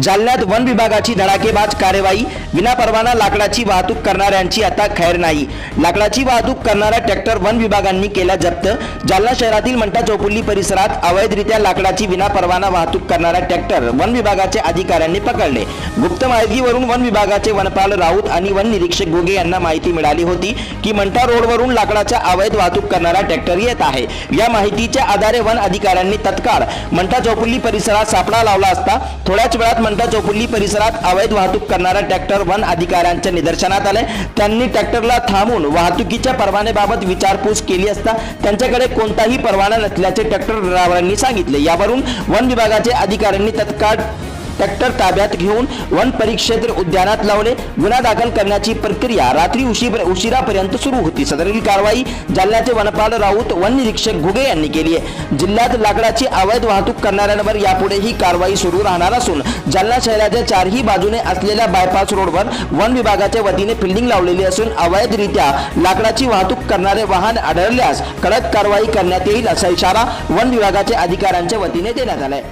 जालन्यात वन विभागाची धडाकेबाज कार्यवाही विनापरवाना लाकडाची वाहतूक करणाऱ्यांची आता खैर नाही. लाकडाची वाहतूक करणारा ट्रॅक्टर वन विभागांनी केला जप्त. जालना शहरातील मंटा चौपुल्ली परिसरात अवैधरित्या लाकडाची विनापरवाना वाहतूक करणारा ट्रॅक्टर वन विभागाचे अधिकाऱ्यांनी पकडले. गुप्त माहितीवरून वन विभागाचे वनपाल राऊत आणि वन निरीक्षक गोगे यांना माहिती मिळाली होती की मंठा रोडवरून लाकडाच्या अवैध वाहतूक करणारा ट्रॅक्टर येत आहे. या माहितीच्या आधारे वन अधिकाऱ्यांनी तत्काळ मंठा चौपुल्ली परिसरात सापळा लावला असता थोड्याच वेळात मंठा चौफुल्ली परिसरात अवैध वाहतूक करणारा ट्रॅक्टर वन अधिकाऱ्यांच्या निदर्शनात आले त्यांनी ट्रॅक्टरला थांबून वाहतुकीच्या परवान्याबाबत विचारपूस केली असता त्यांच्याकडे कोणताही परवाना नसल्याचे ट्रॅक्टर ड्रायव्हरांनी सांगितले. यावरून वन विभागाचे अधिकाऱ्यांनी तत्काळ ट्रॅक्टर ताब्यात घेऊन वन परिक्षेत्र उद्यानात लावले. गुन्हा दाखल करण्याची प्रक्रिया रात्री उशीर उशिरापर्यंत सुरू होती. सदरील कारवाई जालन्याचे वनपाल राऊत वन निरीक्षक घुगे यांनी केली आहे. जिल्ह्यात लाकडाची अवैध वाहतूक करणाऱ्यांवर यापुढे ही कारवाई सुरू राहणार असून जालना शहराच्या चारही बाजूने असलेल्या बायपास रोडवर वन विभागाच्या वतीने फिल्डिंग लावलेली असून अवैधरित्या लाकडाची वाहतूक करणारे वाहन आढळल्यास कडक कारवाई करण्यात येईल असा इशारा वन विभागाच्या अधिकाऱ्यांच्या वतीने देण्यात आलाय.